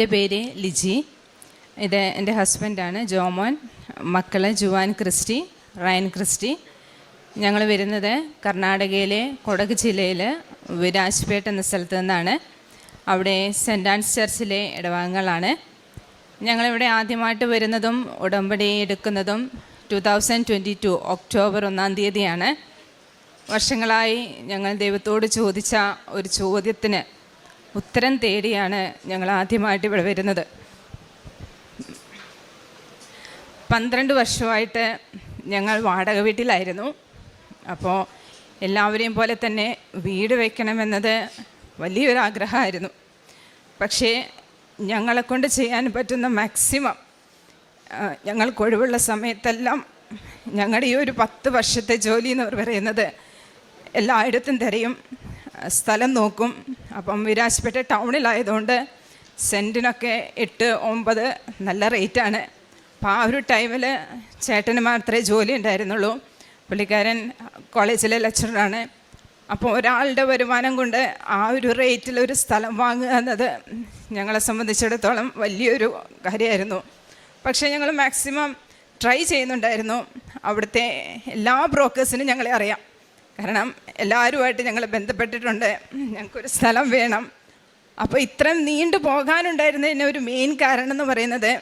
എന്റെ പേര് ലിജി. ഇത് എന്റെ ഹസ്ബൻഡാണ് ജോമോൻ. മക്കൾ ജുവാൻ ക്രിസ്റ്റി റയൻ ക്രിസ്റ്റി. ഞങ്ങൾ വരുന്നത് കർണാടകയിലെ കൊടക് ജില്ലയിൽ വിരാജ്പേട്ട് എന്ന സ്ഥലത്ത് നിന്നാണ്. അവിടെ സെന്റ് ആൻസ് ചർച്ചിലെ ഇടവാങ്ങളാണ് ഞങ്ങളിവിടെ ആദ്യമായിട്ട് വരുന്നതും ഉടമ്പടി എടുക്കുന്നതും two thousand twenty two October ഒന്നാം തീയതിയാണ്. വർഷങ്ങളായി ഞങ്ങൾ ദൈവത്തോട് ചോദിച്ച ഒരു ചോദ്യത്തിന് ഉത്തരം തേടിയാണ് ഞങ്ങൾ ആദ്യമായിട്ട് ഇവിടെ വരുന്നത്. പന്ത്രണ്ട് വർഷമായിട്ട് ഞങ്ങൾ വാടക വീട്ടിലായിരുന്നു. അപ്പോൾ എല്ലാവരെയും പോലെ തന്നെ വീട് വയ്ക്കണമെന്നത് വലിയൊരു ആഗ്രഹമായിരുന്നു. പക്ഷേ ഞങ്ങളെ കൊണ്ട് ചെയ്യാൻ പറ്റുന്ന മാക്സിമം ഞങ്ങൾക്ക് ഒഴിവുള്ള സമയത്തെല്ലാം ഞങ്ങളുടെ ഈ ഒരു പത്ത് വർഷത്തെ ജോലി എന്ന് പറയുന്നത് എല്ലായിടത്തും തിരയും. സ്ഥലം നോക്കും. അപ്പം വിരാജ്പേട്ട ടൗണിലായതുകൊണ്ട് സെന്റിനൊക്കെ എട്ട് ഒമ്പത് നല്ല റേറ്റാണ്. അപ്പോൾ ആ ഒരു ടൈമിൽ ചേട്ടന് മാത്രമേ ജോലി ഉണ്ടായിരുന്നുള്ളൂ. പുള്ളിക്കാരൻ കോളേജിലെ ലെക്ചറാണ്. അപ്പോൾ ഒരാളുടെ വരുമാനം കൊണ്ട് ആ ഒരു റേറ്റിൽ ഒരു സ്ഥലം വാങ്ങുക എന്നത് ഞങ്ങളെ സംബന്ധിച്ചിടത്തോളം വലിയൊരു കാര്യമായിരുന്നു. പക്ഷേ ഞങ്ങൾ മാക്സിമം ട്രൈ ചെയ്യുന്നുണ്ടായിരുന്നു. അവിടുത്തെ എല്ലാ ബ്രോക്കേഴ്സിനും ഞങ്ങളെ അറിയാം. കാരണം എല്ലാവരുമായിട്ട് ഞങ്ങൾ ബന്ധപ്പെട്ടിട്ടുണ്ട്. ഞങ്ങൾക്കൊരു സ്ഥലം വേണം. അപ്പോൾ ഇത്രയും നീണ്ടു പോകാനുണ്ടായിരുന്നതിന് ഒരു മെയിൻ കാരണം എന്ന് പറയുന്നത്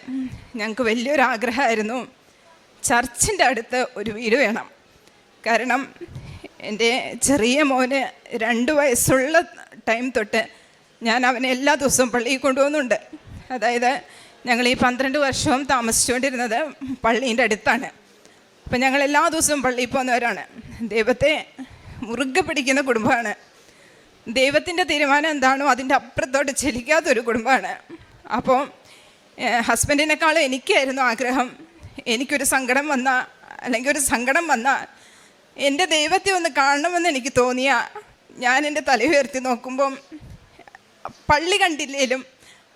ഞങ്ങൾക്ക് വലിയൊരു ആഗ്രഹമായിരുന്നു. ചർച്ചിന്റെ അടുത്ത് ഒരു വീട് വേണം. കാരണം എന്റെ ചെറിയ മോന് രണ്ട് വയസ്സുള്ള ടൈം തൊട്ട് ഞാൻ അവനെ എല്ലാ ദിവസവും പള്ളിയിൽ കൊണ്ടുപോകുന്നുണ്ട്. അതായത് ഞങ്ങൾ ഈ പന്ത്രണ്ട് വർഷവും താമസിച്ചുകൊണ്ടിരുന്നത് പള്ളീന്റെ അടുത്താണ്. അപ്പം ഞങ്ങൾ എല്ലാ ദിവസവും പള്ളിയിൽ പോകുന്നവരാണ്. ദൈവത്തെ മുറുകെ പിടിക്കുന്ന കുടുംബമാണ്. ദൈവത്തിന്റെ തീരുമാനം എന്താണോ അതിന്റെ അപ്പുറത്തോട്ട് ചലിക്കാത്തൊരു കുടുംബമാണ്. അപ്പോൾ ഹസ്ബൻഡിനേക്കാളും എനിക്കായിരുന്നു ആഗ്രഹം. എനിക്കൊരു സങ്കടം വന്ന അല്ലെങ്കിൽ ഒരു സങ്കടം വന്ന എന്റെ ദൈവത്തെ ഒന്ന് കാണണമെന്ന് എനിക്ക് തോന്നിയ ഞാൻ എന്റെ തല ഉയർത്തി നോക്കുമ്പം പള്ളി കണ്ടില്ലേലും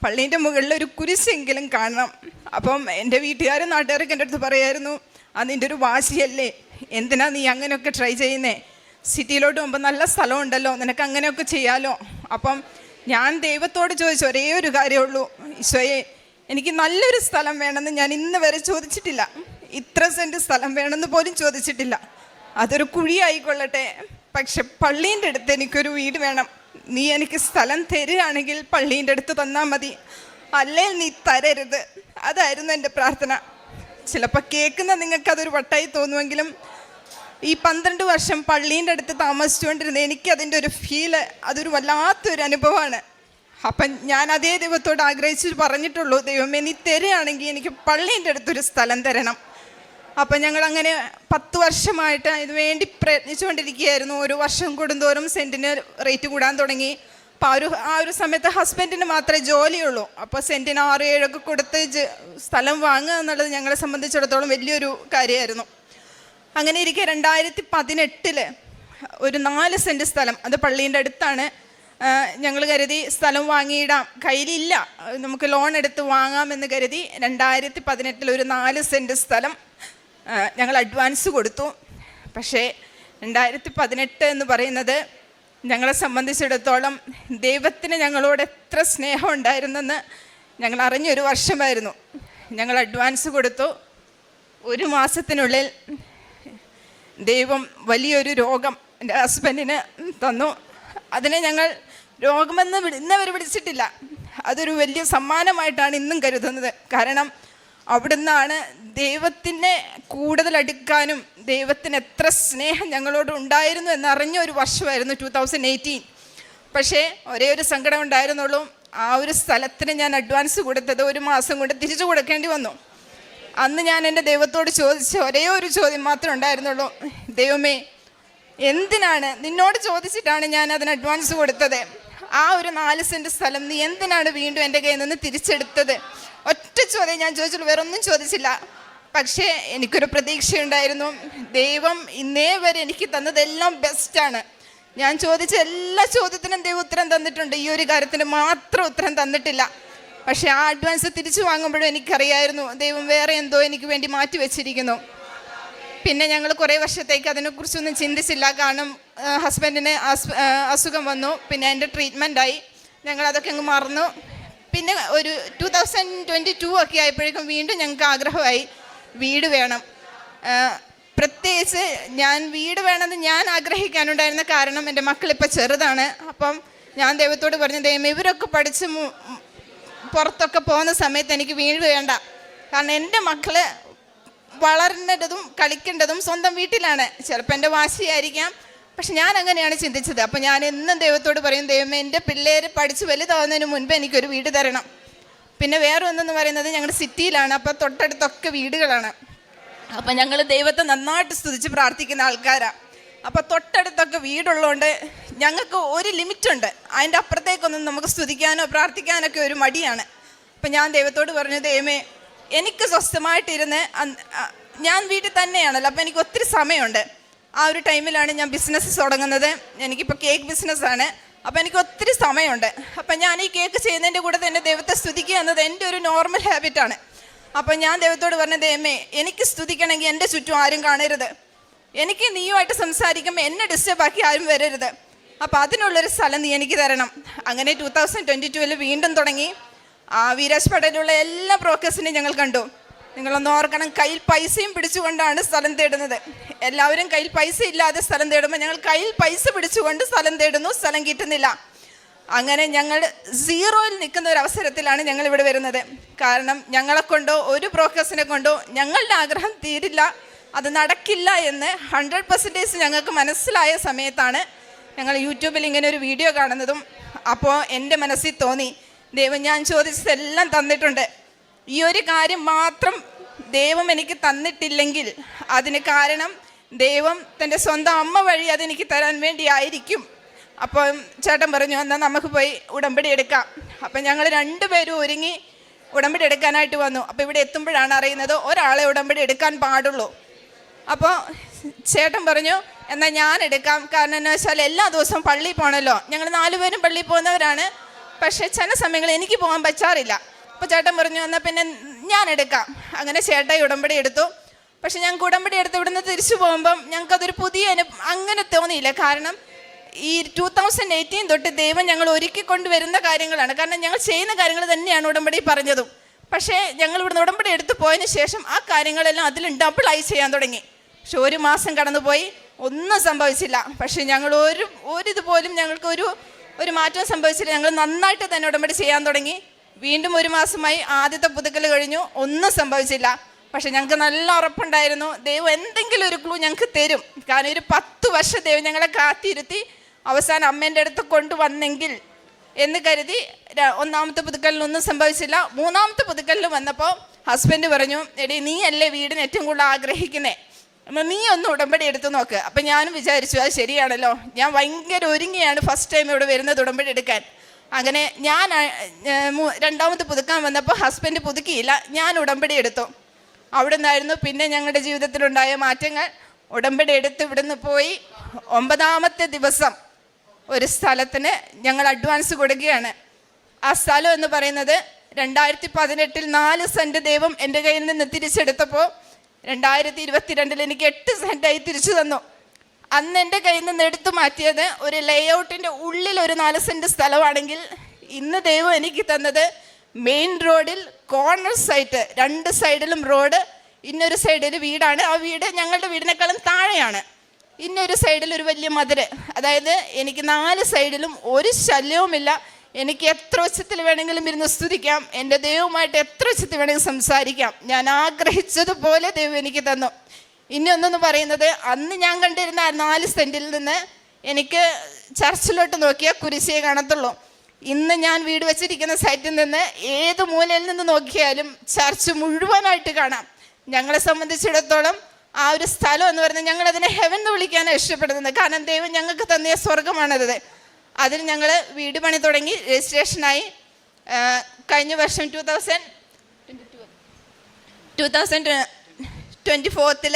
പള്ളീന്റെ മുകളിൽ ഒരു കുരിശെങ്കിലും കാണണം. അപ്പം എന്റെ വീട്ടുകാരും നാട്ടുകാരൊക്കെ എന്റെ അടുത്ത് പറയായിരുന്നു അതിന്റെ ഒരു വാശിയല്ലേ? എന്തിനാ നീ അങ്ങനെയൊക്കെ ട്രൈ ചെയ്യുന്നേ? സിറ്റിയിലോട്ട് പോകുമ്പോൾ നല്ല സ്ഥലമുണ്ടല്ലോ നിനക്ക് അങ്ങനെയൊക്കെ ചെയ്യാലോ? അപ്പം ഞാൻ ദൈവത്തോട് ചോദിച്ച ഒരേ ഒരു കാര്യമുള്ളൂ ഈശോയെ എനിക്ക് നല്ലൊരു സ്ഥലം വേണമെന്ന് ഞാൻ ഇന്ന് വരെ ചോദിച്ചിട്ടില്ല. ഇത്ര സെന്റ് സ്ഥലം വേണമെന്ന് പോലും ചോദിച്ചിട്ടില്ല. അതൊരു കുഴിയായിക്കൊള്ളട്ടെ. പക്ഷെ പള്ളീന്റെ അടുത്ത് എനിക്കൊരു വീട് വേണം. നീ എനിക്ക് സ്ഥലം തരികയാണെങ്കിൽ പള്ളീന്റെ അടുത്ത് തന്നാൽ മതി. അല്ലേ നീ തരരുത്? അതായിരുന്നു എന്റെ പ്രാർത്ഥന. ചിലപ്പോൾ കേൾക്കുന്ന നിങ്ങൾക്ക് അതൊരു വട്ടായി തോന്നുമെങ്കിലും ഈ പന്ത്രണ്ട് വർഷം പള്ളീന്റെ അടുത്ത് താമസിച്ചുകൊണ്ടിരുന്ന എനിക്ക് അതിന്റെ ഒരു ഫീൽ അതൊരു വല്ലാത്തൊരു അനുഭവമാണ്. അപ്പം ഞാൻ അതേ ദൈവത്തോട് ആഗ്രഹിച്ച് പറഞ്ഞിട്ടുള്ളൂ ദൈവമേ നീ തരികയാണെങ്കിൽ എനിക്ക് പള്ളീന്റെ അടുത്തൊരു സ്ഥലം തരണം. അപ്പം ഞങ്ങൾ അങ്ങനെ പത്ത് വർഷമായിട്ട് ഇതിനുവേണ്ടി പ്രയത്നിച്ചുകൊണ്ടിരിക്കുകയായിരുന്നു. ഒരു വർഷം കൂടുന്തോറും സെന്റിന് റേറ്റ് കൂടാൻ തുടങ്ങി. അപ്പോൾ ആ ഒരു ആ ഒരു സമയത്ത് ഹസ്ബൻഡിന് മാത്രമേ ജോലിയുള്ളൂ. അപ്പോൾ സെന്റിന് ആറ് ഏഴൊക്കെ കൊടുത്ത് സ്ഥലം വാങ്ങുക എന്നുള്ളത് ഞങ്ങളെ സംബന്ധിച്ചിടത്തോളം വലിയൊരു കാര്യമായിരുന്നു. അങ്ങനെ ഇരിക്കെ രണ്ടായിരത്തി പതിനെട്ടിൽ ഒരു നാല് സെന്റ് സ്ഥലം അത് പള്ളീന്റെ അടുത്താണ് ഞങ്ങൾ കരുതി സ്ഥലം വാങ്ങിയിടാം. കയ്യിലില്ല നമുക്ക് ലോൺ എടുത്ത് വാങ്ങാമെന്ന് കരുതി രണ്ടായിരത്തി പതിനെട്ടിൽ ഒരു നാല് സെന്റ് സ്ഥലം ഞങ്ങൾ അഡ്വാൻസ് കൊടുത്തു. പക്ഷേ രണ്ടായിരത്തി പതിനെട്ട് എന്ന് പറയുന്നത് ഞങ്ങളെ സംബന്ധിച്ചിടത്തോളം ദൈവത്തിന് ഞങ്ങളോട് എത്ര സ്നേഹം ഉണ്ടായിരുന്നെന്ന് ഞങ്ങൾ അറിഞ്ഞൊരു വർഷമായിരുന്നു. ഞങ്ങൾ അഡ്വാൻസ് കൊടുത്തു. ഒരു മാസത്തിനുള്ളിൽ ദൈവം വലിയൊരു രോഗം എന്റെ ഹസ്ബൻഡിന് തന്നു. അതിനെ ഞങ്ങൾ രോഗമെന്ന് ഇന്നവർ വിളിച്ചിട്ടില്ല. അതൊരു വലിയ സമ്മാനമായിട്ടാണ് ഇന്നും കരുതുന്നത്. കാരണം അവിടുന്നാണ് ദൈവത്തിനെ കൂടുതൽ അടുക്കാനും ദൈവത്തിന് എത്ര സ്നേഹം ഞങ്ങളോട് ഉണ്ടായിരുന്നു എന്നറിഞ്ഞ ഒരു വർഷമായിരുന്നു ടു തൗസൻഡ് എയ്റ്റീൻ പക്ഷേ ഒരേ ഒരു സങ്കടം ഉണ്ടായിരുന്നുള്ളൂ. ആ ഒരു സ്ഥലത്തിന് ഞാൻ അഡ്വാൻസ് കൊടുത്തത് ഒരു മാസം കൊണ്ട് തിരിച്ചു കൊടുക്കേണ്ടി വന്നു. അന്ന് ഞാൻ എന്റെ ദൈവത്തോട് ചോദിച്ച ഒരേ ഒരു ചോദ്യം മാത്രമേ ഉണ്ടായിരുന്നുള്ളൂ. ദൈവമേ എന്തിനാണ് നിന്നോട് ചോദിച്ചിട്ടാണ് ഞാൻ അതിന് അഡ്വാൻസ് കൊടുത്തത്? ആ ഒരു നാല് സെന്റ് സ്ഥലം നീ എന്തിനാണ് വീണ്ടും എന്റെ കയ്യിൽ നിന്ന് തിരിച്ചെടുത്തത്? ഒറ്റ ചോദ്യം ഞാൻ ചോദിച്ചുള്ളൂ വേറൊന്നും ചോദിച്ചില്ല. പക്ഷേ എനിക്കൊരു പ്രതീക്ഷയുണ്ടായിരുന്നു. ദൈവം ഇന്നേ വരെ എനിക്ക് തന്നതെല്ലാം ബെസ്റ്റാണ് ഞാൻ ചോദിച്ച എല്ലാ ചോദ്യത്തിനും ദൈവം ഉത്തരം തന്നിട്ടുണ്ട്. ഈ ഒരു കാര്യത്തിന് മാത്രം ഉത്തരം തന്നിട്ടില്ല. പക്ഷേ ആ അഡ്വാൻസ് തിരിച്ചു വാങ്ങുമ്പോഴും എനിക്കറിയായിരുന്നു ദൈവം വേറെ എന്തോ എനിക്ക് വേണ്ടി മാറ്റി വെച്ചിരിക്കുന്നു. പിന്നെ ഞങ്ങൾ കുറേ വർഷത്തേക്ക് അതിനെക്കുറിച്ചൊന്നും ചിന്തിച്ചില്ല. കാരണം ഹസ്ബൻഡിന് അസുഖം വന്നു. പിന്നെ എന്റെ ട്രീറ്റ്മെന്റായി ഞങ്ങളതൊക്കെ അങ്ങ് മറന്നു. പിന്നെ ഒരു ടു തൗസൻഡ് ട്വന്റി ടു ഒക്കെ ആയപ്പോഴേക്കും വീണ്ടും ഞങ്ങൾക്ക് ആഗ്രഹമായി. വീട് വേണം. പ്രത്യേകിച്ച് ഞാൻ വീട് വേണമെന്ന് ഞാൻ ആഗ്രഹിക്കാനുണ്ടായിരുന്ന കാരണം എന്റെ മക്കളിപ്പോൾ ചെറുതാണ്. അപ്പം ഞാൻ ദൈവത്തോട് പറഞ്ഞു ദൈവം ഇവരൊക്കെ പഠിച്ച് പുറത്തൊക്കെ പോകുന്ന സമയത്ത് എനിക്ക് വീട് വേണ്ട. കാരണം എന്റെ മക്കൾ വളരേണ്ടതും കളിക്കേണ്ടതും സ്വന്തം വീട്ടിലാണ്. ചിലപ്പോൾ എന്റെ വാശിയായിരിക്കാം. പക്ഷെ ഞാൻ അങ്ങനെയാണ് ചിന്തിച്ചത്. അപ്പം ഞാൻ എന്നും ദൈവത്തോട് പറയും ദൈവമേ എന്റെ പിള്ളേർ പഠിച്ച് വലുതാവുന്നതിന് മുൻപ് എനിക്കൊരു വീട് തരണം. പിന്നെ വേറെ ഒന്നെന്ന് പറയുന്നത് ഞങ്ങളുടെ സിറ്റിയിലാണ്. അപ്പോൾ തൊട്ടടുത്തൊക്കെ വീടുകളാണ്. അപ്പം ഞങ്ങൾ ദൈവത്തെ നന്നായിട്ട് സ്തുതിച്ച് പ്രാർത്ഥിക്കുന്ന ആൾക്കാരാണ് അപ്പോൾ തൊട്ടടുത്തൊക്കെ വീടുള്ളതുകൊണ്ട് ഞങ്ങൾക്ക് ഒരു ലിമിറ്റുണ്ട്. അതിന്റെ അപ്പുറത്തേക്കൊന്നും നമുക്ക് സ്തുതിക്കാനോ പ്രാർത്ഥിക്കാനൊക്കെ ഒരു മടിയാണ്. അപ്പം ഞാൻ ദൈവത്തോട് പറഞ്ഞു ദൈവമേ എനിക്ക് സ്വസ്ഥമായിട്ടിരുന്ന് ഞാൻ വീട്ടിൽ തന്നെയാണല്ലോ. അപ്പോൾ എനിക്ക് ഒത്തിരി സമയമുണ്ട്. ആ ഒരു ടൈമിലാണ് ഞാൻ ബിസിനസ് തുടങ്ങുന്നത്. എനിക്കിപ്പോൾ കേക്ക് ബിസിനസ്സാണ് അപ്പോൾ എനിക്ക് ഒത്തിരി സമയമുണ്ട്. അപ്പം ഞാൻ ഈ കേക്ക് ചെയ്യുന്നതിന്റെ കൂടെ തന്നെ ദൈവത്തെ സ്തുതിക്കുക എന്നത് എന്റെ ഒരു നോർമൽ ഹാബിറ്റാണ് അപ്പം ഞാൻ ദൈവത്തോട് പറഞ്ഞ ദൈവമേ എനിക്ക് സ്തുതിക്കണമെങ്കിൽ എന്റെ ചുറ്റും ആരും കാണരുത്. എനിക്ക് നീയുമായിട്ട് സംസാരിക്കുമ്പോൾ എന്നെ ഡിസ്റ്റർബ് ആക്കി ആരും വരരുത്. അപ്പം അതിനുള്ളൊരു സ്ഥലം നീ എനിക്ക് തരണം. അങ്ങനെ ടൂ തൗസൻഡ് ട്വന്റി വീണ്ടും തുടങ്ങി. ആ വീരാജ് പടയിലുള്ള എല്ലാ പ്രോഗ്രസിനെയും ഞങ്ങൾ കണ്ടു. നിങ്ങളൊന്ന് ഓർക്കണം കയ്യിൽ പൈസയും പിടിച്ചുകൊണ്ടാണ് സ്ഥലം തേടുന്നത്. എല്ലാവരും കയ്യിൽ പൈസ ഇല്ലാതെ സ്ഥലം തേടുമ്പോൾ ഞങ്ങൾ കയ്യിൽ പൈസ പിടിച്ചുകൊണ്ട് സ്ഥലം തേടുന്നു സ്ഥലം കിട്ടുന്നില്ല. അങ്ങനെ ഞങ്ങൾ സീറോയിൽ നിൽക്കുന്ന ഒരു അവസരത്തിലാണ് ഞങ്ങൾ ഇവിടെ വരുന്നത്. കാരണം ഞങ്ങളെ കൊണ്ടോ ഒരു ബ്രോക്കേഴ്സിനെ കൊണ്ടോ ഞങ്ങളുടെ ആഗ്രഹം തീരില്ല. അത് നടക്കില്ല എന്ന് ഹൺഡ്രഡ് പെർസെന്റേജ് ഞങ്ങൾക്ക് മനസ്സിലായ സമയത്താണ് ഞങ്ങൾ യൂട്യൂബിൽ ഇങ്ങനെ ഒരു വീഡിയോ കാണുന്നതും. അപ്പോൾ എന്റെ മനസ്സിൽ തോന്നി ദൈവം ഞാൻ ചോദിച്ചതെല്ലാം തന്നിട്ടുണ്ട്. ഈ ഒരു കാര്യം മാത്രം ദൈവം എനിക്ക് തന്നിട്ടില്ലെങ്കിൽ അതിന് കാരണം ദൈവം തന്റെ സ്വന്തം അമ്മ വഴി അതെനിക്ക് തരാൻ വേണ്ടി ആയിരിക്കും അപ്പോൾ ചേട്ടൻ പറഞ്ഞു എന്നാൽ നമുക്ക് പോയി ഉടമ്പടി എടുക്കാം. അപ്പം ഞങ്ങൾ രണ്ടുപേരും ഒരുങ്ങി ഉടമ്പടി എടുക്കാനായിട്ട് വന്നു. അപ്പോൾ ഇവിടെ എത്തുമ്പോഴാണ് അറിയുന്നത് ഒരാളെ ഉടമ്പടി എടുക്കാൻ പാടുള്ളൂ. അപ്പോൾ ചേട്ടൻ പറഞ്ഞു എന്നാൽ ഞാൻ എടുക്കാം. കാരണം എന്ന് വെച്ചാൽ എല്ലാ ദിവസവും പള്ളിയിൽ പോകണമല്ലോ ഞങ്ങൾ നാലുപേരും പള്ളിയിൽ പോകുന്നവരാണ്. പക്ഷേ ചില സമയങ്ങളിൽ എനിക്ക് പോകാൻ പറ്റാറില്ല. അപ്പോൾ ചേട്ടൻ പറഞ്ഞു എന്നാൽ പിന്നെ ഞാൻ എടുക്കാം. അങ്ങനെ ചേട്ടൻ ഉടമ്പടി എടുത്തു. പക്ഷെ ഞങ്ങൾക്ക് ഉടമ്പടി എടുത്ത് ഇവിടുന്ന് തിരിച്ചു പോകുമ്പം ഞങ്ങൾക്കതൊരു പുതിയ അനു അങ്ങനെ തോന്നിയില്ല. കാരണം ഈ ടൂ തൗസൻഡ് എയ്റ്റീൻ തൊട്ട് ദൈവം ഞങ്ങൾ ഒരുക്കി കൊണ്ടുവരുന്ന കാര്യങ്ങളാണ്. കാരണം ഞങ്ങൾ ചെയ്യുന്ന കാര്യങ്ങൾ തന്നെയാണ് ഉടമ്പടി പറഞ്ഞതും. പക്ഷേ ഞങ്ങൾ ഇവിടുന്ന് ഉടമ്പടി എടുത്ത് പോയതിന് ശേഷം ആ കാര്യങ്ങളെല്ലാം അതിൽ ഡബിളായി ചെയ്യാൻ തുടങ്ങി. പക്ഷെ ഒരു മാസം കടന്നുപോയി. ഒന്നും സംഭവിച്ചില്ല. പക്ഷേ ഞങ്ങൾ ഒരു ഒരിതുപോലും ഞങ്ങൾക്ക് ഒരു ഒരു മാറ്റവും സംഭവിച്ചില്ല. ഞങ്ങൾ നന്നായിട്ട് തന്നെ ഉടമ്പടി ചെയ്യാൻ തുടങ്ങി. വീണ്ടും ഒരു മാസമായി ആദ്യത്തെ പുതുക്കൽ കഴിഞ്ഞു. ഒന്നും സംഭവിച്ചില്ല. പക്ഷെ ഞങ്ങൾക്ക് നല്ല ഉറപ്പുണ്ടായിരുന്നു. ദൈവം എന്തെങ്കിലും ഒരു ക്ലൂ ഞങ്ങൾക്ക് തരും. കാരണം ഒരു പത്ത് വർഷം ദൈവം ഞങ്ങളെ കാത്തിരുത്തി അവസാനം അമ്മേന്റെ അടുത്ത് കൊണ്ടുവന്നെങ്കിൽ എന്ന് കരുതി ഒന്നാമത്തെ പുതുക്കലിനൊന്നും സംഭവിച്ചില്ല. മൂന്നാമത്തെ പുതുക്കലിൽ വന്നപ്പോൾ ഹസ്ബൻഡ് പറഞ്ഞു എടി നീ അല്ലേ വീടിന് ഏറ്റവും കൂടുതൽ ആഗ്രഹിക്കുന്നേ? നീ ഒന്ന് ഉടമ്പടി എടുത്ത് നോക്ക്. അപ്പം ഞാനും വിചാരിച്ചു അത് ശരിയാണല്ലോ. ഞാൻ ഭയങ്കര ഒരുങ്ങിയാണ് ഫസ്റ്റ് ടൈം ഇവിടെ വരുന്നത് ഉടമ്പടി എടുക്കാൻ. അങ്ങനെ ഞാൻ രണ്ടാമത് പുതുക്കാൻ വന്നപ്പോൾ ഹസ്ബൻഡ് പുതുക്കിയില്ല. ഞാൻ ഉടമ്പടി എടുത്തു. അവിടെ നിന്നായിരുന്നു പിന്നെ ഞങ്ങളുടെ ജീവിതത്തിലുണ്ടായ മാറ്റങ്ങൾ. ഉടമ്പടി എടുത്ത് ഇവിടുന്ന് പോയി. ഒമ്പതാമത്തെ ദിവസം ഒരു സ്ഥലത്തിന് ഞങ്ങൾ അഡ്വാൻസ് കൊടുക്കുകയാണ്. ആ സ്ഥലം എന്ന് പറയുന്നത് രണ്ടായിരത്തി പതിനെട്ടിൽ നാല് സെന്റ് ദൈവം എന്റെ കയ്യിൽ നിന്ന് തിരിച്ചെടുത്തപ്പോൾ രണ്ടായിരത്തി ഇരുപത്തിരണ്ടിൽ എനിക്ക് എട്ട് സെന്റായി തിരിച്ചു തന്നു. അന്ന് എന്റെ കയ്യിൽ നിന്ന് എടുത്തു മാറ്റിയത് ഒരു ലേഔട്ടിന്റെ ഉള്ളിൽ ഒരു നാല് സെന്റ് സ്ഥലമാണെങ്കിൽ ഇന്ന് ദൈവം എനിക്ക് തന്നത് മെയിൻ റോഡിൽ കോർണർ സൈറ്റ് രണ്ട് സൈഡിലും റോഡ് ഇന്നൊരു സൈഡിൽ വീടാണ്. ആ വീട് ഞങ്ങളുടെ വീടിനേക്കാളും താഴെയാണ്. ഇന്നൊരു സൈഡിൽ ഒരു വലിയ മധുര അതായത് എനിക്ക് നാല് സൈഡിലും ഒരു ശല്യവുമില്ല. എനിക്ക് എത്ര ഉച്ചത്തിൽ വേണമെങ്കിലും ഇരുന്ന് സ്തുതിക്കാം. എന്റെ ദൈവവുമായിട്ട് എത്ര ഉച്ചത്തിൽ വേണമെങ്കിലും സംസാരിക്കാം. ഞാൻ ആഗ്രഹിച്ചതുപോലെ ദൈവം എനിക്ക് തന്നു. ഇനി ഒന്നെന്ന് പറയുന്നത് അന്ന് ഞാൻ കണ്ടിരുന്ന നാല് സെന്റിൽ നിന്ന് എനിക്ക് ചർച്ചിലോട്ട് നോക്കിയാൽ കുരിശിയെ കാണത്തുള്ളൂ. ഇന്ന് ഞാൻ വീട് വെച്ചിരിക്കുന്ന സൈറ്റിൽ നിന്ന് ഏത് മൂലയിൽ നിന്ന് നോക്കിയാലും ചർച്ച് മുഴുവനായിട്ട് കാണാം. ഞങ്ങളെ സംബന്ധിച്ചിടത്തോളം ആ ഒരു സ്ഥലം എന്ന് പറഞ്ഞാൽ ഞങ്ങൾ അതിനെ ഹെവൻ എന്ന് വിളിക്കാനാണ് ഇഷ്ടപ്പെടുന്നത്. കാരണം ദൈവം ഞങ്ങൾക്ക് തന്നിയ സ്വർഗമാണത് അതിൽ ഞങ്ങൾ വീട് പണി തുടങ്ങി രജിസ്ട്രേഷനായി കഴിഞ്ഞ വർഷം two thousand two thousand twenty ഫോർത്തിൽ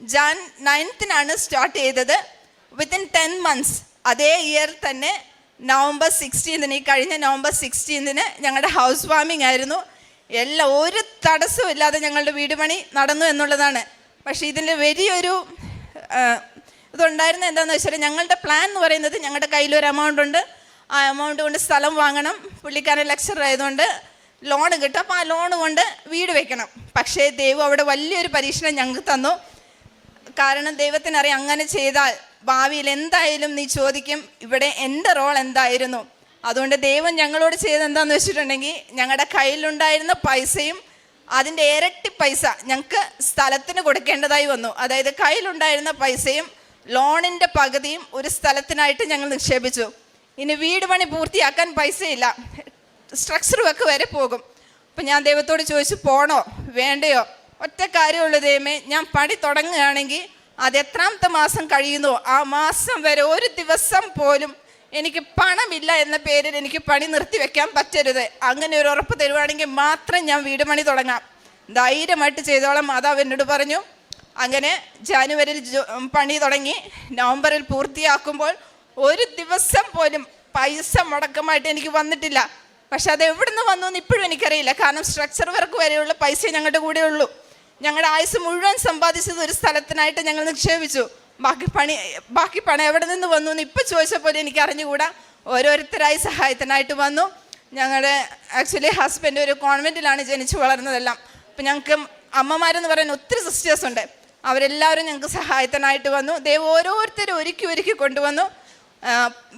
Jan നയൻത്തിനാണ് സ്റ്റാർട്ട് ചെയ്തത്. വിത്തിൻ ടെൻ മന്ത്സ് അതേ ഇയർ തന്നെ നവംബർ സിക്സ്റ്റീൻതിന് ഈ കഴിഞ്ഞ നവംബർ സിക്സ്റ്റീൻതിന് ഞങ്ങളുടെ ഹൗസ് വാമിംഗ് ആയിരുന്നു. എല്ലാം ഒരു തടസ്സവും ഇല്ലാതെ ഞങ്ങളുടെ വീട് പണി നടന്നു എന്നുള്ളതാണ്. പക്ഷേ ഇതിന്റെ വലിയൊരു ഇതുണ്ടായിരുന്നത് ഇതുണ്ടായിരുന്ന എന്താണെന്ന് വെച്ചാൽ ഞങ്ങളുടെ പ്ലാൻ എന്ന് പറയുന്നത് ഞങ്ങളുടെ കയ്യിലൊരു എമൗണ്ട് ഉണ്ട്. ആ എമൗണ്ട് കൊണ്ട് സ്ഥലം വാങ്ങണം. പുള്ളിക്കാരൻ ലെക്ചർ ആയതുകൊണ്ട് ലോൺ കിട്ടും. അപ്പോൾ ആ ലോൺ കൊണ്ട് വീട് വെക്കണം. പക്ഷേ ദൈവം അവിടെ വലിയൊരു പരീക്ഷണം ഞങ്ങൾക്ക് തന്നു. കാരണം ദൈവത്തിനറിയാം അങ്ങനെ ചെയ്താൽ ഭാവിയിൽ എന്തായാലും നീ ചോദിക്കും ഇവിടെ എന്റെ റോൾ എന്തായിരുന്നു? അതുകൊണ്ട് ദൈവം ഞങ്ങളോട് ചെയ്ത് എന്താന്ന് വെച്ചിട്ടുണ്ടെങ്കിൽ ഞങ്ങളുടെ കയ്യിലുണ്ടായിരുന്ന പൈസയും അതിന്റെ ഇരട്ടി പൈസ ഞങ്ങൾക്ക് സ്ഥലത്തിന് കൊടുക്കേണ്ടതായി വന്നു. അതായത് കയ്യിലുണ്ടായിരുന്ന പൈസയും ലോണിന്റെ പകുതിയും ഒരു സ്ഥലത്തിനായിട്ട് ഞങ്ങൾ നിക്ഷേപിച്ചു. ഇനി വീട് പണി പൂർത്തിയാക്കാൻ പൈസയില്ല. സ്ട്രക്ചർ വെക്ക് വരെ പോകും. അപ്പം ഞാൻ ദൈവത്തോട് ചോദിച്ചു പോണോ? വേണ്ടയോ? ഒറ്റ കാര്യമുള്ള ദൈവമേ ഞാൻ പണി തുടങ്ങുകയാണെങ്കിൽ അത് എത്രാമത്തെ മാസം കഴിയുന്നു? ആ മാസം വരെ ഒരു ദിവസം പോലും എനിക്ക് പണമില്ല എന്ന പേരിൽ എനിക്ക് പണി നിർത്തി വെക്കാൻ പറ്റരുത്. അങ്ങനെ ഒരു ഉറപ്പ് തരുവാണെങ്കിൽ മാത്രം ഞാൻ വീട് പണി തുടങ്ങാം. ധൈര്യമായിട്ട് ചെയ്തോളാം. മാതാവ് എന്നോട് പറഞ്ഞു. അങ്ങനെ ജാനുവരിയിൽ പണി തുടങ്ങി. നവംബറിൽ പൂർത്തിയാക്കുമ്പോൾ ഒരു ദിവസം പോലും പൈസ മുടക്കമായിട്ട് എനിക്ക് വന്നിട്ടില്ല. പക്ഷെ അത് എവിടെ നിന്ന് വന്നു എന്ന് ഇപ്പോഴും എനിക്കറിയില്ല. കാരണം സ്ട്രക്ചർ വർക്ക് വരെയുള്ള പൈസ ഞങ്ങളുടെ കൂടെ ഉള്ളൂ ഞങ്ങളുടെ ആയുസ് മുഴുവൻ സമ്പാദിച്ചത് ഒരു സ്ഥലത്തിനായിട്ട് ഞങ്ങൾ നിക്ഷേപിച്ചു. ബാക്കി പണി ബാക്കി പണം എവിടെ നിന്ന് വന്നു എന്ന് ഇപ്പം ചോദിച്ചപ്പോൾ എനിക്ക് അറിഞ്ഞുകൂടാ. ഓരോരുത്തരായി സഹായത്തിനായിട്ട് വന്നു. ഞങ്ങളുടെ ആക്ച്വലി ഹസ്ബൻഡ് ഒരു കോൺവെന്റിലാണ് ജനിച്ചു വളർന്നതെല്ലാം. അപ്പം ഞങ്ങൾക്ക് അമ്മമാരെന്ന് പറയുന്ന ഒത്തിരി സിസ്റ്റേഴ്സ് ഉണ്ട്. അവരെല്ലാവരും ഞങ്ങൾക്ക് സഹായത്തിനായിട്ട് വന്നു. ദൈവം ഓരോരുത്തരും ഒരുക്കി ഒരുക്കി കൊണ്ടുവന്നു.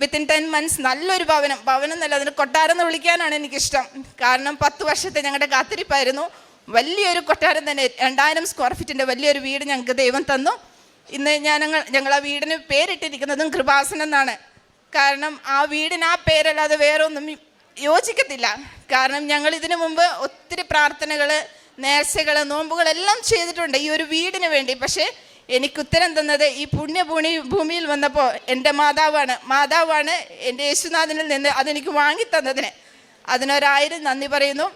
വിത്തിൻ ടെൻ മന്ത്സ് നല്ലൊരു ഭവനം. ഭവനം എന്നല്ല അതിന് കൊട്ടാരം എന്ന് വിളിക്കാനാണ് എനിക്കിഷ്ടം. കാരണം പത്ത് വർഷത്തെ ഞങ്ങളുടെ കാത്തിരിപ്പായിരുന്നു. വലിയൊരു കൊട്ടാരം തന്നെ രണ്ടായിരം സ്ക്വയർ ഫീറ്റിന്റെ വലിയൊരു വീട് ഞങ്ങൾക്ക് ദൈവം തന്നു. ഇന്ന് ഞാൻ ഞങ്ങൾ ആ വീടിന് പേരിട്ടിരിക്കുന്നതും കൃപാസനം എന്നാണ്. കാരണം ആ വീടിന് ആ പേരല്ലാതെ വേറെ ഒന്നും യോജിക്കത്തില്ല. കാരണം ഞങ്ങൾ ഇതിനു മുമ്പ് ഒത്തിരി പ്രാർത്ഥനകൾ നേർച്ചകൾ നോമ്പുകളെല്ലാം ചെയ്തിട്ടുണ്ട് ഈ ഒരു വീടിന് വേണ്ടി. പക്ഷേ എനിക്ക് ഉത്തരം തന്നത് ഈ പുണ്യഭൂമി ഭൂമിയിൽ വന്നപ്പോൾ എന്റെ മാതാവാണ്. മാതാവാണ് എന്റെ യേശുനാഥനിൽ നിന്ന് അതെനിക്ക് വാങ്ങിത്തന്നതിന് അതിനൊരായിരം നന്ദി പറയുന്നു.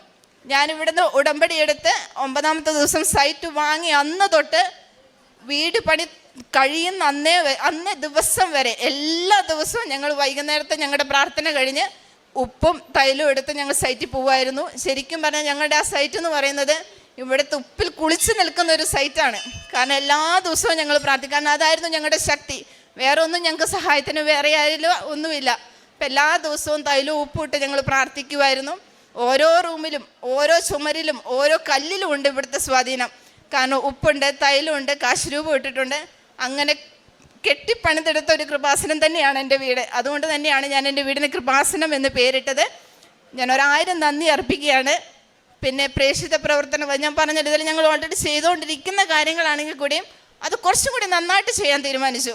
ഞാൻ ഇവിടുന്ന് ഉടമ്പടി എടുത്ത് ഒമ്പതാമത്തെ ദിവസം സൈറ്റ് വാങ്ങി അന്ന് തൊട്ട് വീട് പണി കഴിയുന്ന അന്നേ അന്ന് ദിവസം വരെ എല്ലാ ദിവസവും ഞങ്ങൾ വൈകുന്നേരത്തെ ഞങ്ങളുടെ പ്രാർത്ഥന കഴിഞ്ഞ് ഉപ്പും തൈലും എടുത്ത് ഞങ്ങൾ സൈറ്റിൽ പോവായിരുന്നു. ശരിക്കും പറഞ്ഞാൽ ഞങ്ങളുടെ ആ സൈറ്റ് എന്ന് പറയുന്നത് ഇവിടുത്തെ ഉപ്പിൽ കുളിച്ച് നിൽക്കുന്ന ഒരു സൈറ്റാണ്. കാരണം എല്ലാ ദിവസവും ഞങ്ങൾ പ്രാർത്ഥിക്കാൻ അതായിരുന്നു ഞങ്ങളുടെ ശക്തി. വേറെ ഒന്നും ഞങ്ങൾക്ക് സഹായത്തിന് വേറെ ആയാലും ഒന്നുമില്ല. അപ്പം എല്ലാ ദിവസവും തൈലും ഉപ്പും ഇട്ട് ഞങ്ങൾ പ്രാർത്ഥിക്കുമായിരുന്നു ഓരോ റൂമിലും ഓരോ ചുമരിലും ഓരോ കല്ലിലും ഉണ്ട് ഇവിടുത്തെ സ്വാധീനം. കാരണം ഉപ്പുണ്ട് തൈലുണ്ട് കാശുരൂപം ഇട്ടിട്ടുണ്ട്. അങ്ങനെ കെട്ടിപ്പണിതെടുത്ത ഒരു കൃപാസനം തന്നെയാണ് എന്റെ വീട്. അതുകൊണ്ട് തന്നെയാണ് ഞാൻ എന്റെ വീടിന് കൃപാസനം എന്ന് പേരിട്ടത്. ഞാൻ ഒരായിരം നന്ദി അർപ്പിക്കുകയാണ്. പിന്നെ പ്രേക്ഷിത പ്രവർത്തനം ഞാൻ പറഞ്ഞത് ഇതിൽ ഞങ്ങൾ ഓൾറെഡി ചെയ്തുകൊണ്ടിരിക്കുന്ന കാര്യങ്ങളാണെങ്കിൽ കൂടിയും അത് കുറച്ചും കൂടി നന്നായിട്ട് ചെയ്യാൻ തീരുമാനിച്ചു.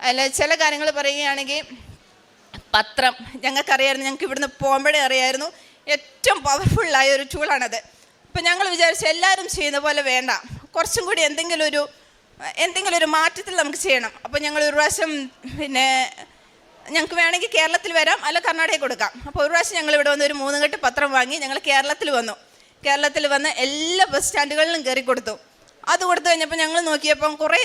അല്ല ചില കാര്യങ്ങൾ പറയുകയാണെങ്കിൽ പത്രം ഞങ്ങൾക്കറിയായിരുന്നു ഞങ്ങൾക്ക് ഇവിടുന്ന് പോകുമ്പോഴേ അറിയായിരുന്നു ഏറ്റവും പവർഫുള്ളായ ഒരു ടൂളാണത് അപ്പം ഞങ്ങൾ വിചാരിച്ചു എല്ലാവരും ചെയ്യുന്ന പോലെ വേണ്ട. കുറച്ചും കൂടി എന്തെങ്കിലും ഒരു എന്തെങ്കിലും ഒരു മാറ്റത്തിൽ നമുക്ക് ചെയ്യണം. അപ്പോൾ ഞങ്ങൾ ഒരു പ്രാവശ്യം പിന്നെ ഞങ്ങൾക്ക് വേണമെങ്കിൽ കേരളത്തിൽ വരാം അല്ല കർണാടകയിൽ കൊടുക്കാം. അപ്പോൾ ഒരു പ്രാവശ്യം ഞങ്ങൾ ഇവിടെ വന്ന് ഒരു മൂന്ന് കെട്ട് പത്രം വാങ്ങി ഞങ്ങൾ കേരളത്തിൽ വന്നു. കേരളത്തിൽ വന്ന് എല്ലാ ബസ് സ്റ്റാൻഡുകളിലും കയറി കൊടുത്തു. അത് കൊടുത്തു കഴിഞ്ഞപ്പോൾ ഞങ്ങൾ നോക്കിയപ്പം കുറേ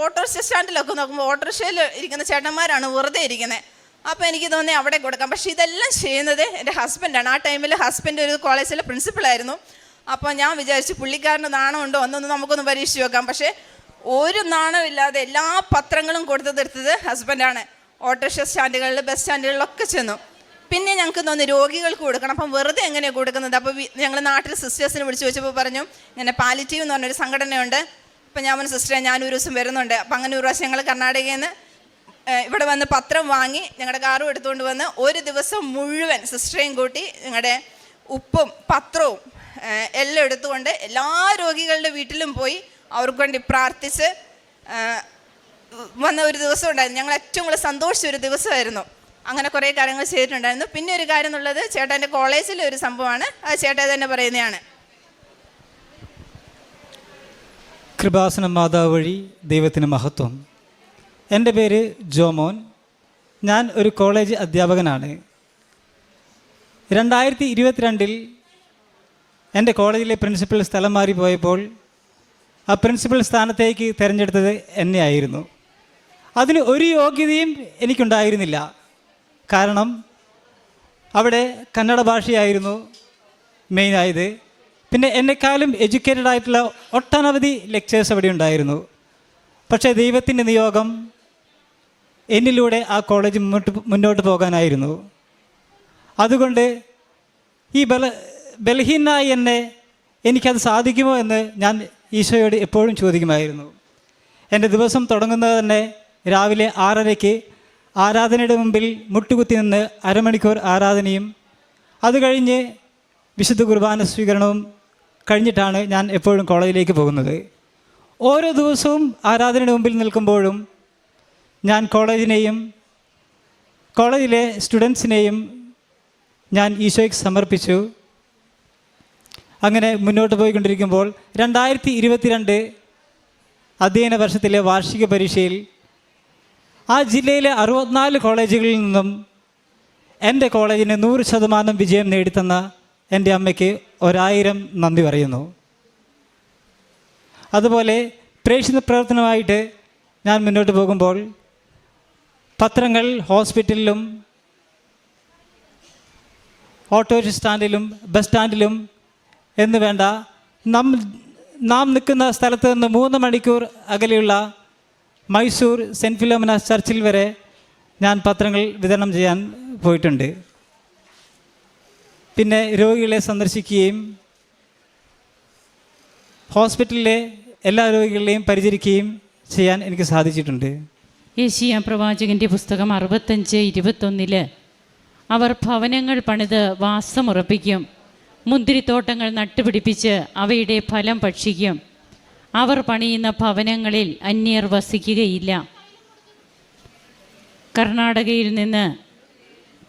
ഓട്ടോറിക്ഷ സ്റ്റാൻഡിലൊക്കെ നോക്കുമ്പോൾ ഓട്ടോറിക്ഷയിൽ ഇരിക്കുന്ന ചേട്ടന്മാരാണ് വെറുതെ ഇരിക്കുന്നത് അപ്പോൾ എനിക്ക് തോന്നി അവിടെ കൊടുക്കാം. പക്ഷേ ഇതെല്ലാം ചെയ്യുന്നത് എന്റെ ഹസ്ബൻഡാണ് ആ ടൈമിൽ ഹസ്ബൻഡ് ഒരു കോളേജിലെ പ്രിൻസിപ്പളായിരുന്നു അപ്പോൾ ഞാൻ വിചാരിച്ചു നാണം ഉണ്ടോ ഒന്നൊന്ന് നമുക്കൊന്ന് പരീക്ഷിച്ച് നോക്കാം. പക്ഷേ ഒരു നാണമില്ലാതെ എല്ലാ പത്രങ്ങളും കൊടുത്തു തീർത്തത് ഹസ്ബൻഡാണ് ഓട്ടോറിക്ഷ സ്റ്റാൻഡുകളിൽ ബസ് സ്റ്റാൻഡുകളിലൊക്കെ ചെന്നു. പിന്നെ ഞങ്ങൾക്ക് തോന്നി രോഗികൾക്ക് കൊടുക്കണം. അപ്പം വെറുതെ എങ്ങനെയാണ് കൊടുക്കുന്നത്? അപ്പോൾ ഞങ്ങൾ നാട്ടിൽ സിസ്റ്റേഴ്സിനെ വിളിച്ച് ചോദിച്ചപ്പോൾ പറഞ്ഞു ഇങ്ങനെ പാലിറ്റീവ് എന്ന് പറഞ്ഞൊരു സംഘടനയുണ്ട്. അപ്പം ഞാൻ പറഞ്ഞു സിസ്റ്ററെ ഞാൻ ഒരു ദിവസം വരുന്നുണ്ട്. അപ്പം അങ്ങനെ ഒരു പ്രാവശ്യം ഞങ്ങൾ കർണാടകയിൽ നിന്ന് ഇവിടെ വന്ന് പത്രം വാങ്ങി ഞങ്ങളുടെ കാറും എടുത്തുകൊണ്ട് വന്ന് ഒരു ദിവസം മുഴുവൻ സിസ്റ്ററേയും കൂട്ടി ഞങ്ങളുടെ ഉപ്പും പത്രവും എല്ലാം എടുത്തുകൊണ്ട് എല്ലാ രോഗികളുടെ വീട്ടിലും പോയി അവർക്ക് വേണ്ടി പ്രാർത്ഥിച്ച് വന്ന ഒരു ദിവസം ഉണ്ടായിരുന്നു. ഞങ്ങൾ ഏറ്റവും കൂടുതൽ സന്തോഷിച്ച ഒരു ദിവസമായിരുന്നു. അങ്ങനെ കുറേ കാര്യങ്ങൾ ചെയ്തിട്ടുണ്ടായിരുന്നു. പിന്നെ ഒരു കാര്യം എന്നുള്ളത് ചേട്ടന്റെ കോളേജിലെ ഒരു സംഭവമാണ്. അത് ചേട്ടാ തന്നെ പറയുന്നതാണ്. കൃപാസന മാതാവ് വഴി ദൈവത്തിന് മഹത്വം. എന്റെ പേര് ജോമോൻ. ഞാൻ ഒരു കോളേജ് അധ്യാപകനാണ്. രണ്ടായിരത്തി ഇരുപത്തിരണ്ടിൽ എന്റെ കോളേജിലെ പ്രിൻസിപ്പൽ സ്ഥലം മാറി പോയപ്പോൾ ആ പ്രിൻസിപ്പൽ സ്ഥാനത്തേക്ക് തിരഞ്ഞെടുത്തത് എന്നെയായിരുന്നു അതിന് ഒരു യോഗ്യതയും എനിക്കുണ്ടായിരുന്നില്ല. കാരണം അവിടെ കന്നഡ ഭാഷയായിരുന്നു മെയിനായത് പിന്നെ എന്നെക്കാളും എഡ്യൂക്കേറ്റഡ് ആയിട്ടുള്ള ഒട്ടനവധി ലെക്ചേഴ്സ് അവിടെ ഉണ്ടായിരുന്നു. പക്ഷേ ദൈവത്തിന്റെ നിയോഗം എന്നിലൂടെ ആ കോളേജ് മുന്നോട്ട് മുന്നോട്ട് പോകാനായിരുന്നു. അതുകൊണ്ട് ഈ ബല ബലഹീനായി എന്നെ എനിക്കത് സാധിക്കുമോ എന്ന് ഞാൻ ഈശോയോട് എപ്പോഴും ചോദിക്കുമായിരുന്നു. എന്റെ ദിവസം തുടങ്ങുന്നത് തന്നെ രാവിലെ ആറരയ്ക്ക് ആരാധനയുടെ മുമ്പിൽ മുട്ടുകുത്തി നിന്ന് അരമണിക്കൂർ ആരാധനയും അത് കഴിഞ്ഞ് വിശുദ്ധ കുർബാന സ്വീകരണവും കഴിഞ്ഞിട്ടാണ് ഞാൻ എപ്പോഴും കോളേജിലേക്ക് പോകുന്നത്. ഓരോ ദിവസവും ആരാധനയുടെ മുമ്പിൽ നിൽക്കുമ്പോഴും ഞാൻ കോളേജിനെയും കോളേജിലെ സ്റ്റുഡൻസിനെയും ഞാൻ ഈശോയ്ക്ക് സമർപ്പിച്ചു. അങ്ങനെ മുന്നോട്ട് പോയിക്കൊണ്ടിരിക്കുമ്പോൾ രണ്ടായിരത്തി ഇരുപത്തിരണ്ട് അധ്യയന വർഷത്തിലെ വാർഷിക പരീക്ഷയിൽ ആ ജില്ലയിലെ അറുപത്തിനാല് കോളേജുകളിൽ നിന്നും എന്റെ കോളേജിന് നൂറ് ശതമാനം വിജയം നേടിത്തന്ന എന്റെ അമ്മയ്ക്ക് ഒരായിരം നന്ദി പറയുന്നു. അതുപോലെ പ്രേക്ഷിത പ്രവർത്തനമായിട്ട് ഞാൻ മുന്നോട്ട് പോകുമ്പോൾ പത്രങ്ങൾ ഹോസ്പിറ്റലിലും ഓട്ടോ സ്റ്റാൻഡിലും ബസ് സ്റ്റാൻഡിലും എന്ന് വേണ്ട നാം നാം നിൽക്കുന്ന സ്ഥലത്ത് നിന്ന് മൂന്ന് മണിക്കൂർ അകലെയുള്ള മൈസൂർ സെന്റ് ഫിലോമിന ചർച്ചിൽ വരെ ഞാൻ പത്രങ്ങൾ വിതരണം ചെയ്യാൻ പോയിട്ടുണ്ട്. പിന്നെ രോഗികളെ സന്ദർശിക്കുകയും ഹോസ്പിറ്റലിലെ എല്ലാ രോഗികളെയും പരിചരിക്കുകയും ചെയ്യാൻ എനിക്ക് സാധിച്ചിട്ടുണ്ട്. യേശിയ പ്രവാചകന്റെ പുസ്തകം അറുപത്തഞ്ച് ഇരുപത്തൊന്നിൽ അവർ ഭവനങ്ങൾ പണിത് വാസമുറപ്പിക്കും മുന്തിരിത്തോട്ടങ്ങൾ നട്ടുപിടിപ്പിച്ച് അവയുടെ ഫലം ഭക്ഷിക്കും. അവർ പണിയുന്ന ഭവനങ്ങളിൽ അന്യർ വസിക്കുകയില്ല. കർണാടകയിൽ നിന്ന്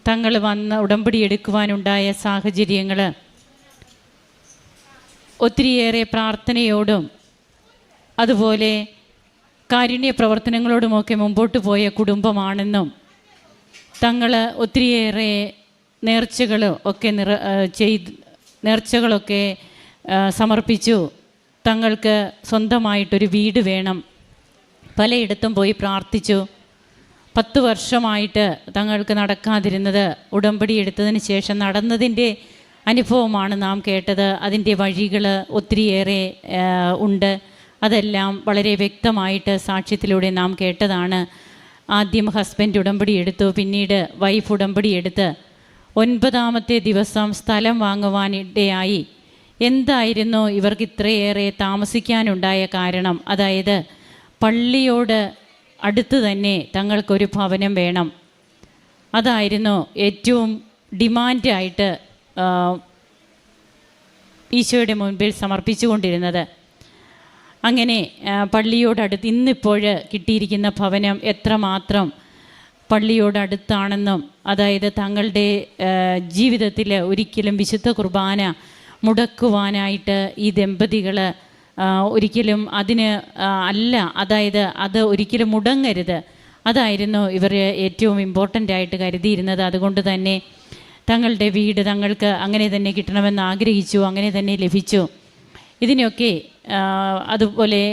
തങ്ങൾ വന്ന് ഉടമ്പടി എടുക്കുവാനുണ്ടായ സാഹചര്യങ്ങൾ ഒത്തിരിയേറെ പ്രാർത്ഥനയോടും അതുപോലെ കാരുണ്യ പ്രവർത്തനങ്ങളോടുമൊക്കെ മുമ്പോട്ട് പോയ കുടുംബമാണെന്നും തങ്ങൾ ഒത്തിരിയേറെ നേർച്ചകൾ ഒക്കെ നിറ ചെയ്ത് നേർച്ചകളൊക്കെ സമർപ്പിച്ചു. തങ്ങൾക്ക് സ്വന്തമായിട്ടൊരു വീട് വേണം. പലയിടത്തും പോയി പ്രാർത്ഥിച്ചു. പത്ത് വർഷമായിട്ട് തങ്ങൾക്ക് നടക്കാതിരുന്നത് ഉടമ്പടി എടുത്തതിന് ശേഷം നടന്നതിന്റെ അനുഭവമാണ് നാം കേട്ടത്. അതിന്റെ വഴികൾ ഒത്തിരിയേറെ ഉണ്ട്. അതെല്ലാം വളരെ വ്യക്തമായിട്ട് സാക്ഷ്യത്തിലൂടെ നാം കേട്ടതാണ്. ആദ്യം ഹസ്ബൻഡ് ഉടമ്പടി എടുത്തു പിന്നീട് വൈഫ് ഉടമ്പടി എടുത്ത്. ഒൻപതാമത്തെ ദിവസം സ്ഥലം വാങ്ങുവാനിടയായി. എന്തായിരുന്നു ഇവർക്ക് ഇത്രയേറെ താമസിക്കാനുണ്ടായ കാരണം? അതായത് പള്ളിയോട് അടുത്ത് തന്നെ തങ്ങൾക്കൊരു ഭവനം വേണം. അതായിരുന്നു ഏറ്റവും ഡിമാൻഡായിട്ട് ഈശോയുടെ മുൻപിൽ സമർപ്പിച്ചുകൊണ്ടിരുന്നത്. അങ്ങനെ പള്ളിയോടടുത്ത് ഇന്നിപ്പോൾ കിട്ടിയിരിക്കുന്ന ഭവനം എത്രമാത്രം പള്ളിയോടടുത്താണെന്നും അതായത് തങ്ങളുടെ ജീവിതത്തിൽ ഒരിക്കലും വിശുദ്ധ കുർബാന മുടക്കുവാനായിട്ട് ഈ ദമ്പതികൾ ഒരിക്കലും അതിന് അല്ല അതായത് അത് ഒരിക്കലും മുടങ്ങരുത്. അതായിരുന്നു ഇവർ ഏറ്റവും ഇമ്പോർട്ടന്റ് ആയിട്ട് കരുതിയിരുന്നത്. അതുകൊണ്ട് തന്നെ തങ്ങളുടെ വീട് തങ്ങൾക്ക് അങ്ങനെ തന്നെ കിട്ടണമെന്ന് ആഗ്രഹിച്ചു അങ്ങനെ തന്നെ ലഭിച്ചു. ഇതിനൊക്കെ അതുപോലെ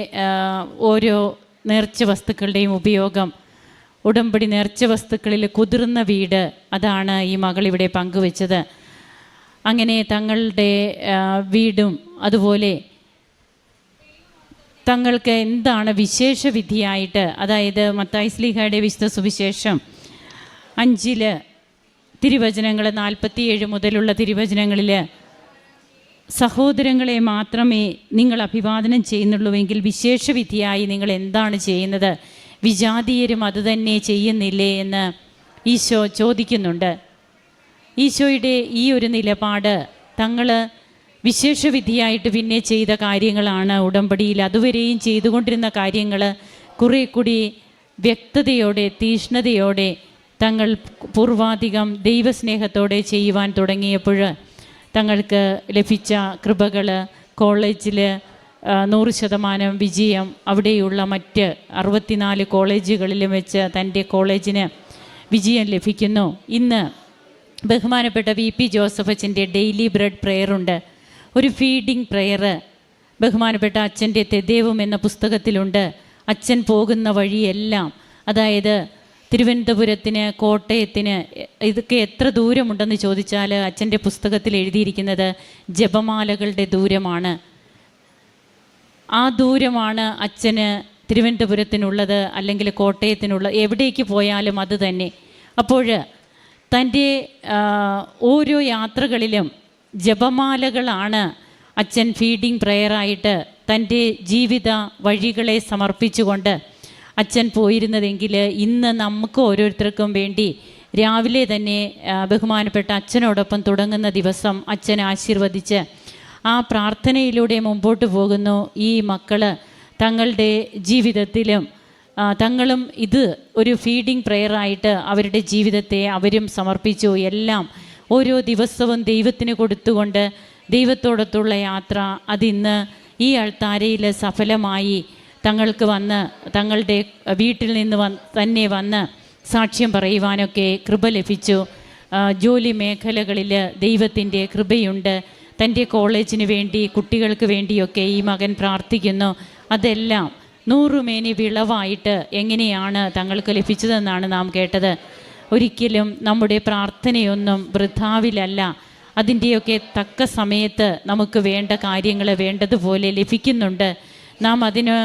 ഓരോ നേർച്ച വസ്തുക്കളുടെയും ഉപയോഗം ഉടമ്പടി നേർച്ച വസ്തുക്കളിൽ കുതിർന്ന വീട് അതാണ് ഈ മകൾ ഇവിടെ പങ്കുവെച്ചത്. അങ്ങനെ തങ്ങളുടെ വീടും അതുപോലെ തങ്ങൾക്ക് എന്താണ് വിശേഷ വിധിയായിട്ട് അതായത് മത്തായി സ്ലീഹയുടെ വിശുദ്ധ സുവിശേഷം അഞ്ചിൽ തിരുവചനങ്ങൾ നാൽപ്പത്തിയേഴ് മുതലുള്ള തിരുവചനങ്ങളിൽ സഹോദരങ്ങളെ മാത്രമേ നിങ്ങൾ അഭിവാദനം ചെയ്യുന്നുള്ളൂവെങ്കിൽ വിശേഷവിധിയായി നിങ്ങൾ എന്താണ് ചെയ്യുന്നത്? വിജാതീയരും അതുതന്നെ ചെയ്യുന്നില്ലേ എന്ന് ഈശോ ചോദിക്കുന്നുണ്ട്. ഈശോയുടെ ഈ ഒരു നിലപാട് തങ്ങൾ വിശേഷവിധിയായിട്ട് പിന്നെ ചെയ്ത കാര്യങ്ങളാണ്. ഉടമ്പടിയിൽ അതുവരെയും ചെയ്തുകൊണ്ടിരുന്ന കാര്യങ്ങൾ കുറേ കൂടി വ്യക്തതയോടെ തീഷ്ണതയോടെ തങ്ങൾ പൂർവാധികം ദൈവസ്നേഹത്തോടെ ചെയ്യുവാൻ തുടങ്ങിയപ്പോൾ തങ്ങൾക്ക് ലഭിച്ച കൃപകൾ കോളേജിൽ നൂറ് ശതമാനം വിജയം അവിടെയുള്ള മറ്റ് അറുപത്തിനാല് കോളേജുകളിലും വെച്ച് തന്റെ കോളേജിന് വിജയം ലഭിക്കുന്നു. ഇന്ന് ബഹുമാനപ്പെട്ട വി പി ജോസഫ് അച്ഛന്റെ ഡെയിലി ബ്രെഡ് പ്രെയറുണ്ട് ഒരു ഫീഡിംഗ് പ്രെയർ ബഹുമാനപ്പെട്ട അച്ഛന്റെ തെദേവം എന്ന പുസ്തകത്തിലുണ്ട്. അച്ഛൻ പോകുന്ന വഴിയെല്ലാം അതായത് തിരുവനന്തപുരത്തിന് കോട്ടയത്തിന് ഇതൊക്കെ എത്ര ദൂരമുണ്ടെന്ന് ചോദിച്ചാൽ അച്ഛന്റെ പുസ്തകത്തിൽ എഴുതിയിരിക്കുന്നത് ജപമാലകളുടെ ദൂരമാണ്. ആ ദൂരമാണ് അച്ഛന് തിരുവനന്തപുരത്തിനുള്ളത് അല്ലെങ്കിൽ കോട്ടയത്തിനുള്ള എവിടേക്ക് പോയാലും അത് തന്നെ. അപ്പോൾ തന്റെ ഓരോ യാത്രകളിലും ജപമാലകളാണ് അച്ഛൻ ഫീഡിംഗ് പ്രെയറായിട്ട് തന്റെ ജീവിത വഴികളെ സമർപ്പിച്ചുകൊണ്ട് അച്ഛൻ പോയിരുന്നതെങ്കിൽ ഇന്ന് നമുക്ക് ഓരോരുത്തർക്കും വേണ്ടി രാവിലെ തന്നെ ബഹുമാനപ്പെട്ട അച്ഛനോടൊപ്പം തുടങ്ങുന്ന ദിവസം അച്ഛൻ ആശീർവദിച്ച് ആ പ്രാർത്ഥനയിലൂടെ മുമ്പോട്ട് പോകുന്നു. ഈ മക്കൾ തങ്ങളുടെ ജീവിതത്തിലും തങ്ങളും ഇത് ഒരു ഫീഡിംഗ് പ്രെയറായിട്ട് അവരുടെ ജീവിതത്തെ അവരും സമർപ്പിച്ചു. എല്ലാം ഓരോ ദിവസവും ദൈവത്തിന് കൊടുത്തുകൊണ്ട് ദൈവത്തോടൊത്തുള്ള യാത്ര അതിന്ന് ഈ അൾത്താരയിൽ സഫലമായി തങ്ങൾക്ക് വന്ന് തങ്ങളുടെ വീട്ടിൽ നിന്ന് വന്ന് തന്നെ വന്ന് സാക്ഷ്യം പറയുവാനൊക്കെ കൃപ ലഭിച്ചു. ജോലി മേഖലകളിൽ ദൈവത്തിന്റെ കൃപയുണ്ട്. തന്റെ കോളേജിന് വേണ്ടി കുട്ടികൾക്ക് വേണ്ടിയൊക്കെ ഈ മകൻ പ്രാർത്ഥിക്കുന്നു. അതെല്ലാം നൂറുമേനി വിളവായിട്ട് എങ്ങനെയാണ് തങ്ങൾക്ക് ലഭിച്ചതെന്നാണ് നാം കേട്ടത്. ഒരിക്കലും നമ്മുടെ പ്രാർത്ഥനയൊന്നും വൃഥാവിലല്ല. അതിന്റെയൊക്കെ തക്ക സമയത്ത് നമുക്ക് വേണ്ട കാര്യങ്ങൾ വേണ്ടതുപോലെ ലഭിക്കുന്നുണ്ട്. നാം അതിന്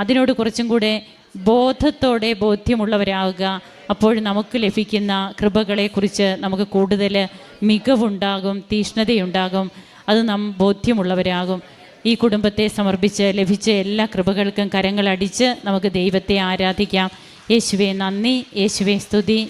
അതിനോട് കുറച്ചും കൂടെ ബോധത്തോടെ ബോധ്യമുള്ളവരാകുക അപ്പോൾ നമുക്ക് ലഭിക്കുന്ന കൃപകളെക്കുറിച്ച് നമുക്ക് കൂടുതൽ മികവുണ്ടാകും തീഷ്ണതയുണ്ടാകും. അത് നാം ബോധ്യമുള്ളവരാകും. ഈ കുടുംബത്തെ സമർപ്പിച്ച് ലഭിച്ച എല്ലാ കൃപകൾക്കും കരങ്ങളടിച്ച് നമുക്ക് ദൈവത്തെ ആരാധിക്കാം. യേശുവെ നന്ദി. യേശുവെ സ്തുതി.